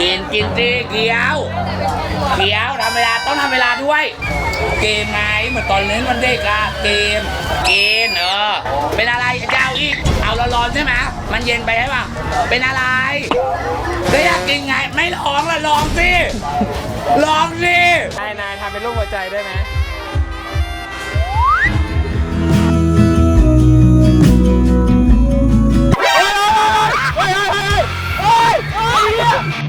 กินกินสิเกี๊ยวเกี๊ยวทำเวลาต้องทำเวลาด้วย เกมไงเหมือนตอนเล่นวันเด็กอะเกมกินเออเป็นอะไรจะเอาอีกเอาร้อนๆใช่ไหมมันเย็นไปใช่ปะเป็นอะไรก็อยากกินไงไม่ลองละลองสิลองสินายนายทำเป็นรูปหัวใจได้ไหมสวั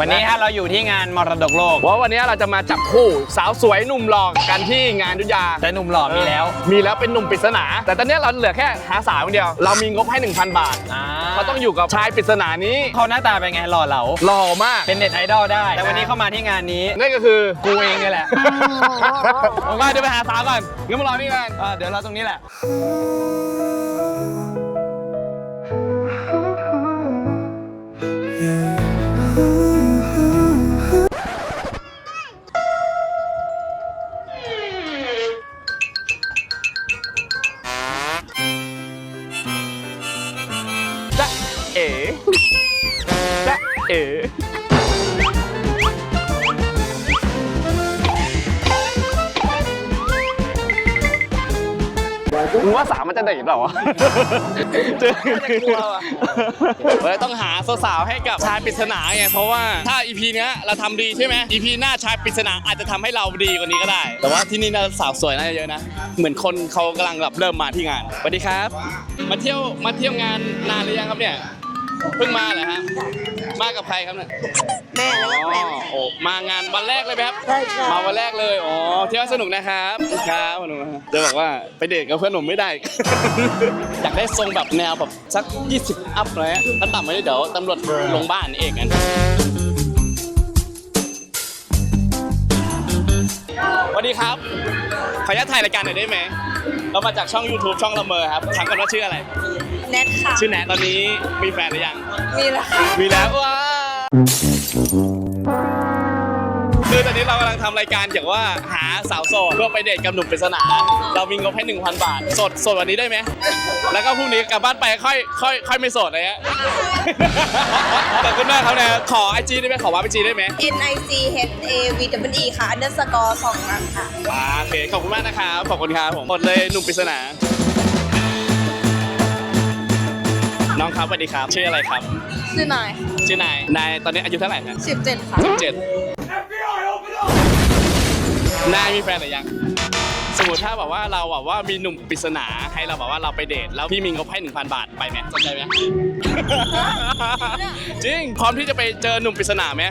วันนี้ฮะเราอยู่ที่งานมรดกโลกว่าวันนี้เราจะมาจับคู่สาวสวยหนุ่มหล่อกันที่งานยุทธยาแต่หนุ่มหล่อมีแล้ว มีแล้วเป็นหนุ่มปริศนา แต่ตอนนี้เราเหลือแค่หาสาวคนเดียว เรามีงบให้ 1,000 บาทอ่าเขาต้องอยู่กับชายปริศนานี้เขาหน้าตาเป็นไงหล่อเหลาหล่อมากเป็นเน็ตไอดอลได้ แต่วันนี้เข้ามาที่งานนี้นั่นก็คือกูเองเนี่ยแหละผมว่าเดี๋ยวไปหาสาวก่อนงั้นมารอนี่กันอ่าเดี๋ยวเราตรงนี้แหละจ๊ะ จ๊ะเอ๋มึงว่าสาวมันจะเด็กเปล่าวะเจอเราต้องหาสาวๆให้กับชายปริศนาไง เพราะว่าถ้า EP เนี้ยเราทำดีใช่ไหม EP หน้าชายปริศนาอาจจะทำให้เราดีกว่านี้ก็ได้ แต่ว่าที่นี่น่าสาวสวยน่าจะเยอะนะ เหมือนคนเขากำลังแบบเริ่มมาที่งานสวัสดีครับ มาเที่ยวมาเที่ยวงานนานหรือยังครับเนี่ย เพิ่งมาเหรอฮะมากับใครครับเนี่ยแม่แล้วอ๋ก็แฟนอโอ้มางานวันแรกเลยไหมครับใช่ค่ะ มาวันแรกเลยอ๋อเที่ยวสนุกนะครับครับสนุกนะครับจะบอกว่าไปเดทกับเพื่อนผมไม่ได้ อยากได้ทรงแบบแนวแบบสัก 20 อัพเลยฮะถ้าต่ำไม่ได้เดี๋ยวตำรวจลงบ้านเองกันสวัสดีครับ ขออนุญาตถ่ายรายการหน่อยได้ไหมเรามาจากช่อง YouTube ช่องละเมอครับถามกันว่าชื่ออะไร แนทค่ะ ชื่อแนทตอนนี้มีแฟนหรือยัง มีแล้วค่ะ มีแล้วว้าคือตอนนี้เรากำลังทำรายการเกี่ยวว่าหาสาวโสดเพื่อไปเดทกับหนุ่มปริศนา เรามีงบให้ 1,000 บาท สดสดวันนี้ได้ไหม แล้วก็พรุ่งนี้กลับบ้านไปค่อยค่อยค่อยไม่โสดเลยฮะขอบคุณมากครับเนี่ยขอไอจีได้ไหมขอว่าไอจีได้ไหม N I C H A V W E ค่ะ underscore สองครั้งค่ะ ว้าโอเคขอบคุณมากนะครับขอบคุณครับผมหมดเลยหนุ่มปริศนา น้องครับสวัสดีครับ ชื่ออะไรครับ ชื่อนายชื่อนาย นายตอนนี้อายุเท่าไหร่นะสิบเจ็ดค่ะสิบเจ็ดนายมีแฟนหรือยังสมมติถ้าแบบว่าเราแบบว่ามีหนุ่มปริศนาให้เราแบบว่าเราไปเดทแล้วพี่มีงบให้1,000บาทไปไหมสนใจไหมจริงพร้อมที่จะไปเจอหนุ่มปริศนาไหม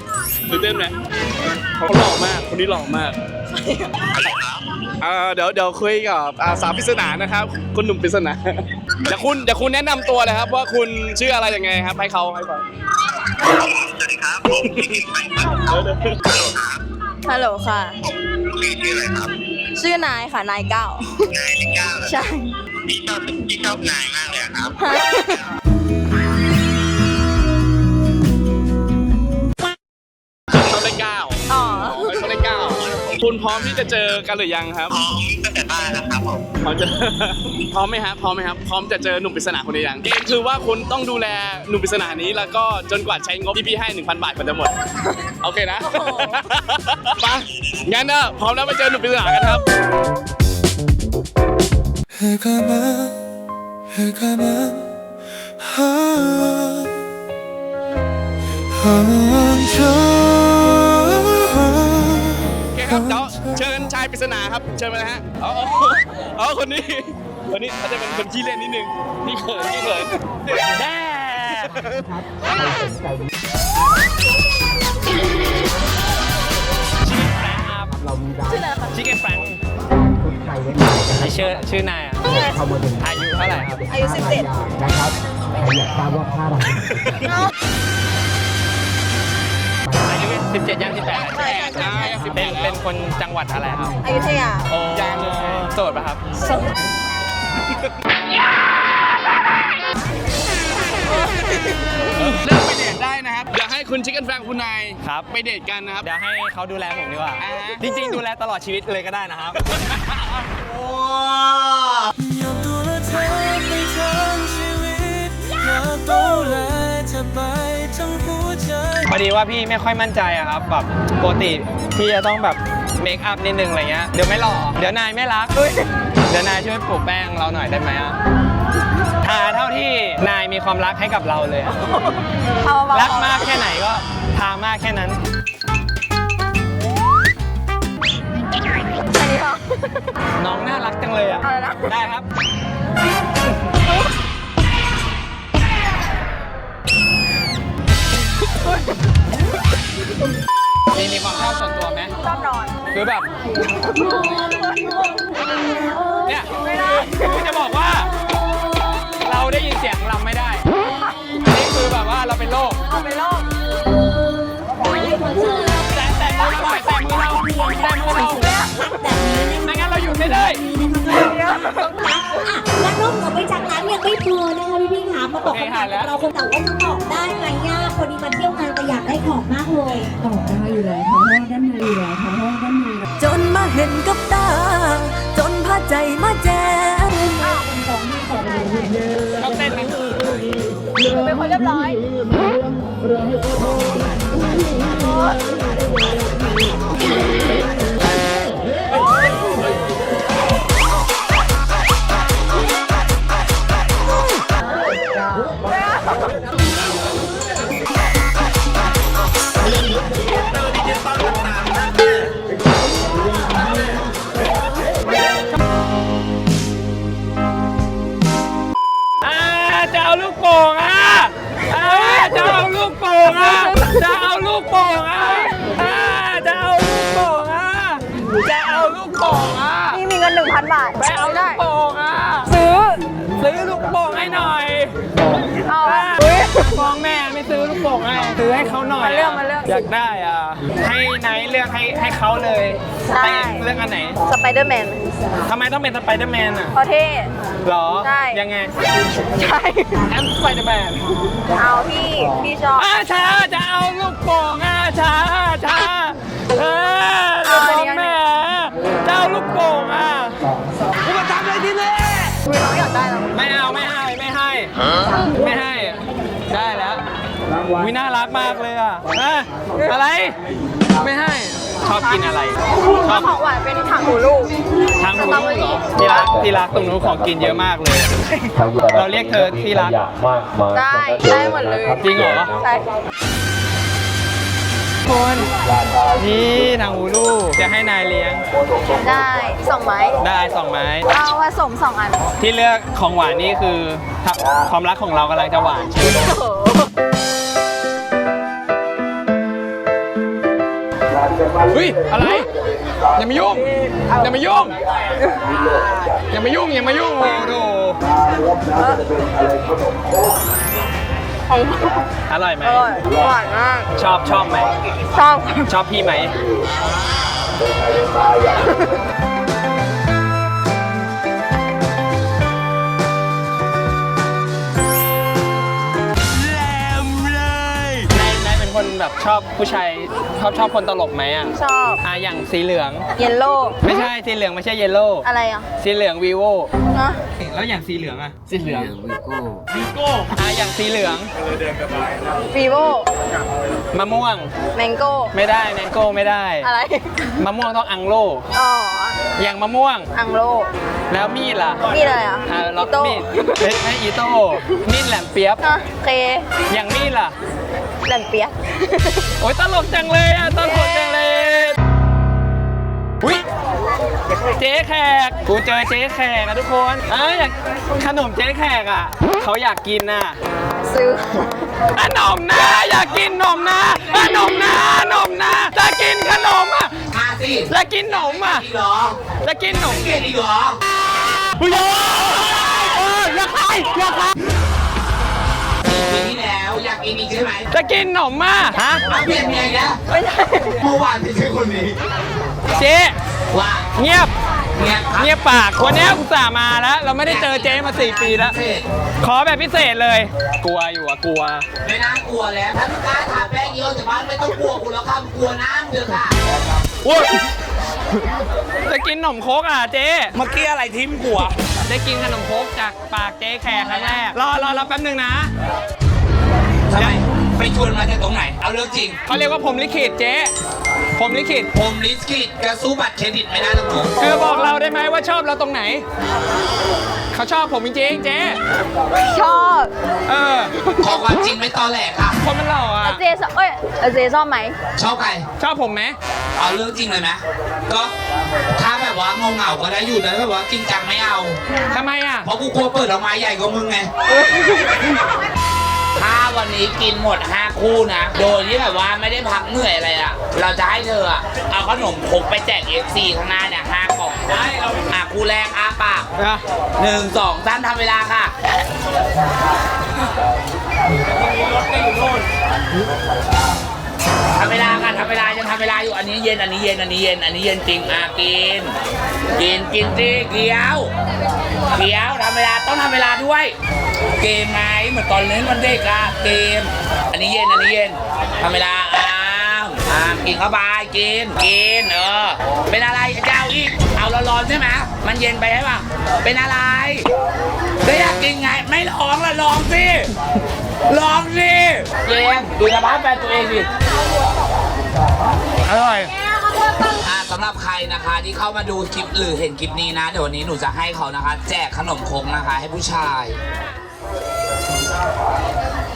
ตื่นเต้นไหมเขาหล่อมากคนนี้หล่อมาก เอ่อเดี๋ยวเดี๋ยวคุยกับอ่าสาวปริศนานะครับ คุณหนุ่มปริศนาเดี๋ยวคุณเดี๋ยวคุณแนะนำตัวเลยครับ ว่าคุณชื่ออะไรยังไงครับ ให้เขาให้เขาฮัลโหลค่ะชื่อนายค่ะ นายเก้า นายเก้าใช่ พี่ชอบพี่ชอบนายมากเลยอะครับ ฮะ คุณพร้อมที่จะเจอกันหรือยังครับ พร้อมตั้งแต่บ้านแล้วครับผม พร้อมจะ พร้อมไหมครับพร้อมไหมครับ พร้อมจะเจอหนุ่มปริศนาคนนี้ยัง เกมคือว่าคุณต้องดูแลหนุ่มปริศนานี้ แล้วก็จนกว่าใช้งบที่พี่ให้ 1,000 บาทมันจะหมด โอเคนะ โอ้โห ไปงั้นเนอะพร้อมแล้วไปเจอหนุ่มปริศนากันครับ 해가만 해가만 아, 혼자 ปริศนาครับเชิญมาเลยฮะเอาเอาเอาคนนี้คนนี้เขาจะเป็นคนขี้เล่นนิดนึงที่เขินที่เขินแด่ชิคเก้นแฟรงค์ไอชื่อชื่อนายอะอายุเท่าไหร่ครับอายุสิบเจ็ด 17ย่าง18ใช่ใช่ใช่อ่ายังสิบแปเป็นดแล้วเป็นคนจังหวัดอะไรครับอยุธยา โอ้ยังเลย โสดปะครับ เริ่มไปเดทได้นะครับอยากให้คุณชิคเก้นแฟงคุณนายครับ ไปเดทกันนะครับ เดี๋ยวให้เขาดูแลผมดีกว่า อ่าฮะ จริงๆ ดูแลตลอดชีวิตเลยก็ได้นะครับอยากดูแลเธอไปทั้งชีวิตอยากดูแลเธอไปทั้งหัวใจ พอดีว่าพี่ไม่ค่อยมั่นใจอะครับแบบปกติพี่จะต้องแบบเมคอัพนิดนึงอะไรเงี้ยเดี๋ยวไม่หล่อเดี๋ยวนายไม่รักเฮ้ยเดี๋ยวนายช่วยปลูกแป้งเราหน่อยได้ไหมอะทาเท่าที่นายมีความรักให้กับเราเลยอะเอาเบาๆรักมากแค่ไหนก็ทามากแค่นั้นแค่นี้พอน้องน่ารักจังเลยอะเอาเลยนะ ได้ครับ เนี่ยคือจะบอกว่า เราได้ยินเสียงลำไม่ได้ นี่คือแบบว่าเราเป็นโรคเอาไปโลกแต่แต่มือเราหน่อยแต่มือเราแต่มือเราไม่งั้นเราหยุดไม่ได้และนอกเหนือไปจากนั้นยังไม่พอนะคะพี่พี่ขามาตอบคำถามกับเราคนแต่ว่าจะตอบได้ไหมยาคนนี้มาเที่ยวงานแต่อยากได้ของมากเลยตอบได้อยู่แล้ว เห็นกับตา จนพาใจมาแจ้งชอบเต้นไหมเป็นคนเรียบร้อย น1,000บาทไปเอาลูได้กโป่งอะ ซื้อ ซื้อลูกโป่งให้หน่อยเอาอะอุ้ยฟ้องแม่ไม่ซื้อลูกโป่งให้ซื้อให้เขาหน่อยมาเลือกมาเลือก อยากได้อะ ให้ไหนเลือกให้ให้เขาเลยได้เลือกอันไหนสไปเดอร์แมนทำไมต้องเป็นสไปเดอร์แมนอะเพราะเท่ หรอ ใช่ ยังไงใช่แอมสไปเดอร์แมนเอาพี่พี่ชอบอาชาจะเอาลูกโป่งอาชาชาเออจะบอกแม่จะเอาลูกโป่งอะ คุยน้องอยากได้แล้วไม่เอาไม่ให้ไม่ให้ ไม่ให้ ได้แล้ววิน่ารักมากเลยอะอะอะไร ไม่ให้ ชอบกินอะไร ชอบของหวานเป็นถังหูลูกทางหูลูกเหรอที่รักที่รักตรงนู้นของกินเยอะมากเลย เราเรียกเธอที่รัก ได้ ได้หมดเลย จริงเหรอใช่ คน นี่ทางหูลูกจะให้นายเลี้ยง ได้สองไม้ ได้สองไม้ เอาผสมสองอัน ที่เลือกของหวานนี่คือความรักของเรากำลังจะหวานใช่ไหมโอ้โหเฮ้ยอะไร อย่ามายุ่ง อย่ามายุ่ง อย่ามายุ่ง อย่ามายุ่งโอ้โห อร่อยไหมอร่อยหวานมาก ชอบชอบไหมชอบชอบพี่ไหม คนแบบชอบผู้ชายชอบชอบคนตลกไหมอะชอบอะอย่างสีเหลือง เยลโล่ไม่ใช่สีเหลืองไม่ใช่เยลโล่อะไรอะสีเหลืองวีโวเนาะแล้วอย่างสีเหลืองอะสีเหลืองวีโก้วีโก้อะอย่างสีเหลืองวีโวมะม่วงแมงโก้ไม่ได้แมงโก้ไม่ได้อะไรมะม่วงต้องอังโลอ๋อ อย่างมะม่วง อังโล แล้วมีดล่ะมีดอะไรอะอะล็อกโต้ มีดเอ้ยไม่อีโต้มีดแหลมเปียบเนาะเคอย่างมีดล่ะ แหลมเปียก โอ๊ยตลกจังเลยอะตลกจังเลยอุ้ยเจ๊แขกกูเจอเจ๊แขกนะทุกคนอะอยากขนมเจ๊แขกอะเขาอยากกินน่ะซื้อ ขนมนะอยากกินนมนะขนมนะนมนะจะกินขนมอะมาสิจะกินนมอะอีกเหรอจะกินนมเกลียดอีกเหรออุ้ยโอ้ยอย่าใครอย่าใครปีที่แล้วอยากกินกินอีกใช่ไหมจะกินขนมมาฮะเอาเปลี่ยนเมียอีกแล้วไม่ใช่เมื่อวานไม่ใช่คนนี้เจ๊ว่าเงียบ เงียบครับเงียบปากวันนี้อุตส่าห์มาแล้ว เราไม่ได้เจอเจ๊มาสี่ปีแล้ว ขอแบบพิเศษเลย กลัวอยู่อะกลัว ไม่น่ากลัวแล้ว ถ้าไม่กล้าทาแป้งเยอะจากบ้านไม่ต้องกลัวกูแล้วค่ะกลัวน้ำเดือดค่ะอุ้ยจะกินขนมโคกอะเจ๊เมื่อกี้อะไรทิมหัวได้กินขนมโคกจากปากเจ๊แขกครั้งแรกรอรอรอแป๊บหนึงนะทำไมไปชวนมาจากตรงไหน เอาเรื่องจริงเขาเรียกว่าผมลิขิตเจ๊ ผมลิขิตผมลิสกิตกระสู้บัตรเครดิตไม่ได้ทั้งหมดเธอบอกเราได้ไหมว่าชอบเราตรงไหน เขาชอบผมจริงๆเจ๊ชอบเออขอความจริงไม่ตอแหลค่ะ คนมันหล่ออะ เจชอบเอ้ยเจชอบไหม ชอบใคร ชอบผมไหมเอาเรื่องจริงเลยไหมก็ถ้าแบบว่าเงาเงาๆก็ได้อยู่แต่แบบว่าจริงจังไม่เอา ทำไมอะ เพราะกูกลัวเปิดออกมาใหญ่กว่ามึงไง ถ้าวันนี้กินหมด 5 คู่นะ โดยที่แบบว่าไม่ได้พักเหนื่อยอะไรอะเราจะให้เธออะเอาขนมครกไปแจก FC ข้างหน้าเนี่ยห้ากล่องได้เราอะคู่แรกอ้าปากอะ หนึ่งสองสั้นทำเวลาค่ะ ทำเวลากันทำเวลายังทำเวลาอยู่อันนี้เย็นอันนี้เย็นอันนี้เย็นอันนี้เย็นจริงอะกิน กินกินสิเคี้ยวเคี้ยวทำเวลาต้องทำเวลาด้วย เกมไงเหมือนตอนเล่นวันเด็กอะเกม อันนี้เย็นอันนี้เย็นทำเวลาอ้าวอ่ากินเข้าไปกินกินเออเป็นอะไรเจ้าอีกเอาร้อนๆใช่ไหมมันเย็นไปใช่ปะเป็นอะไรก็อยากกินไงไม่ลองละลองสิลองสิเกมดูสภาพแฟนตัวเองดิอร่อยสำหรับใครนะคะที่เข้ามาดูคลิปหรือเห็นคลิปนี้นะ เดี๋ยววันนี้หนูจะให้เขานะคะ แจกขนมครกนะคะ ให้ผู้ชาย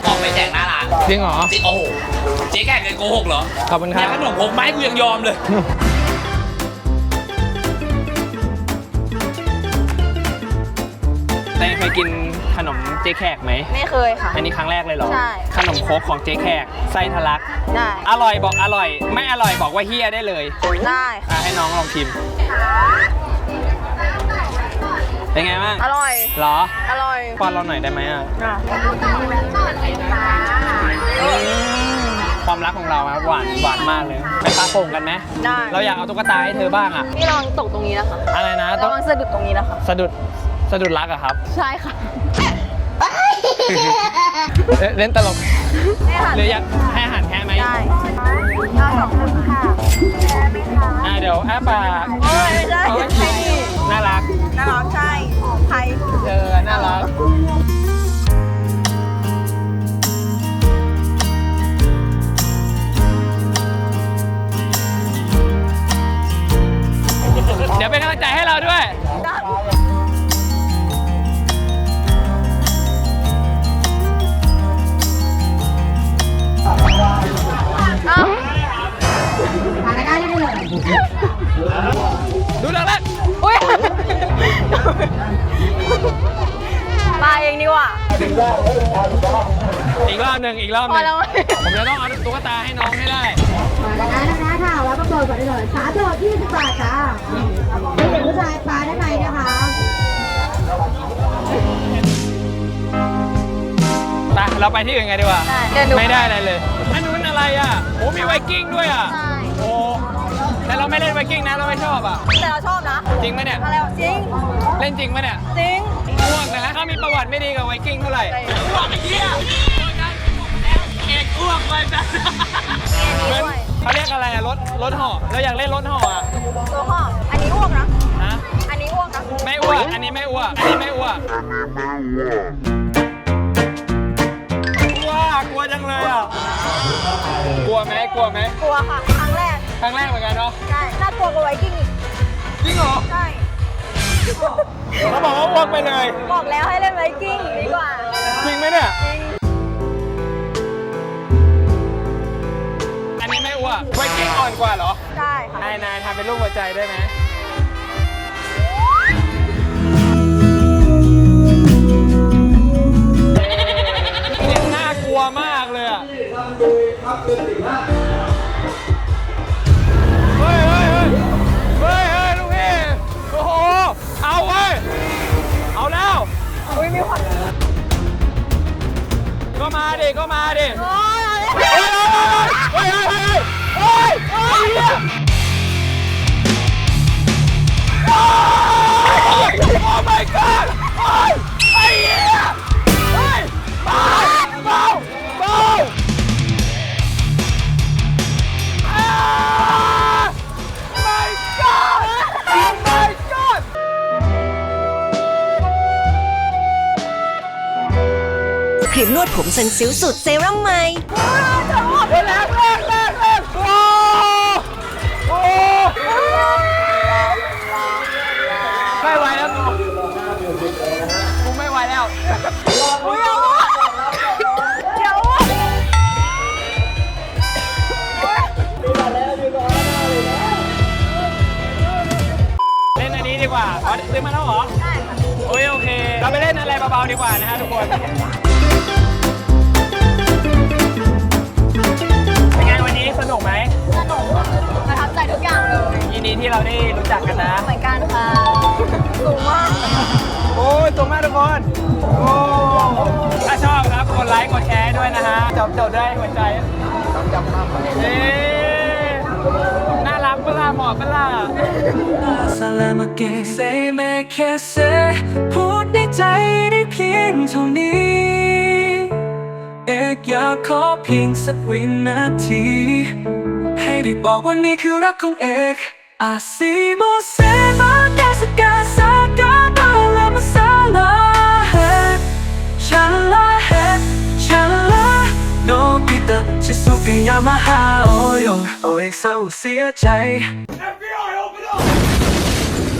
ออกไปแจกหน้าร้านจริงเหรอจริงโอ้โห เจ๊แก่เกินโกหกเหรอขอบคุณคแจรักบขนมครกไหมกูยังยอมเลยแต่เคยกินขนมเจ๊แขกไหม ไม่เคยค่ะ อันนี้ครั้งแรกเลยเหรอ ใช่ ขนมโคกของเจ๊แขกไส้ทะลัก ได้อร่อยบอกอร่อย ไม่อร่อยบอกว่าเฮียได้เลย ได้ อะให้น้องลองชิม เป็นไงบ้างอร่อย เหรออร่อยป้อนเราหน่อยได้ไหมอะอะความรักของเราอะหวานหวานมากเลยไปปาโป่งกันไหมได้ เราอยากเอาตุ๊กตาให้เธอบ้างอะนี่ระวังตกตรงนี้นะคะอะไรนะต้ระองวังสะดุดตรงนี้นะคะ สะดุดสะดุดรักอะครับ ใช่ค่ะ เอ๊ะเล่นตลกให้หันหรืออยากให้อาหารแค่ไหมได้เอาสองคนค่ะแพ้ไหมคะอะเดี๋ยวอ้าปากโอ้ยไม่ได้เอาไว้กินน่ารัก น่ารักใช่ใครเออน่ารักเดี๋ยวเป็นกำลังใจให้เราด้วย อีกรอบหนึ่งอีกรอบหพอนึ่งแล้ว ผมจะต้องเอาตุ๊กตาให้น้องให้ได้ มาได้ได้ค่ะแล้วมาเปิดก่อนได้เลยขาโดด20บาทจ้าเป็นเด็กผู้ชายปลาด้านในนะคะไปเราไปที่อื่นกันดีกว่า ได้เดินดู ไม่ได้อะไรเลยอันนู้นอะไรอะโอ้มีไวกิ้งด้วยอะ ใช่โอ้แต่เราไม่เล่นไวกิ้งนะ เราไม่ชอบอะ แต่เราชอบนะจริงไหมเนี่ย มาแล้วจริงเล่นจริงไหมเนี่ยจริงอ้วกนะถ้ามีประวัติไม่ดีกับไวกิ้งเท่าไหร่อ้วกไอ้เหี้ยเอกอ้วกเลยจ้ะเหมือนเขาเรียกอะไรอะรถรถห่อเราอยากเล่นรถห่ออะตัวพ่ออันนี้อ้วกนะฮะอันนี้อ้วกนะไม่อ้วกอันนี้ไม่อ้วกอันนี้ไม่อ้วกกลัวกลัวจังเลยอะกลัวไหมกลัวไหมกลัวค่ะ ครั้งแรก ครั้งแรกเหมือนกันเนาะใช่น่ากลัวกว่าไวกิ้งอีกจริงเหรอใช่เขาบอกว่าอ้วกไปเลย บอกแล้วให้เล่นไวกิ้งดีกว่า จริงไหมเนี่ยจริง อันนี้ไม่อ้วกไวกิ้งอ่อนกว่าเหรอใช่ค่ะ นายนายทำเป็นรูปหัวใจได้ไหมนี่น่ากลัวมากเลยอะเฮ้ยเฮ้ยเฮ้ยเฮ้ยเฮ้ยลูกพี่โอ้โห เอาเว้ย เอาแล้ว อุ้ยมีความก็ก็มาดิ ก็มาดิ โอ้ยเฮ้ยเฮ้ย เฮ้ยเฮ้ยเฮ้ยเฮ้ยโอ้ my god โอ้ยไอ้เหี้ยเฮ้ยเบาเบาเบาอ่า my god my god ครีมนวดผมเซนซิลสูตรเซรั่มใหม่ อ๋อซื้อมาแล้วเหรอได้ค่ะโอ้ยโอเค เราไปเล่นอะไรเบาๆดีกว่านะฮะทุกคน เป็นไงวันนี้สนุกไหม สนุกประทับใจทุกอย่างเลยยินดีที่เราได้รู้จักกันนะ เหมือนกันค่ะสูงมากโอ้ยตรงมากทุกคน โอ้ถ้าชอบครับ กดไลค์ กดแชร์ด้วยนะฮะจบจบด้วยหัวใจจำจำภาพเอ๊น่า รักเปล่าเหมาะเปล่าสลามเกเซเมแค่เซพูดในใจได้เพียงเท่านี้เอกอยากขอเพียงสักวินาที ให้ได้บอกว่านี่คือรักของเอกอาซีโมเซ บิตะชิซุกิยามาหาโอโยโอ้ยเศร้าเสียใจ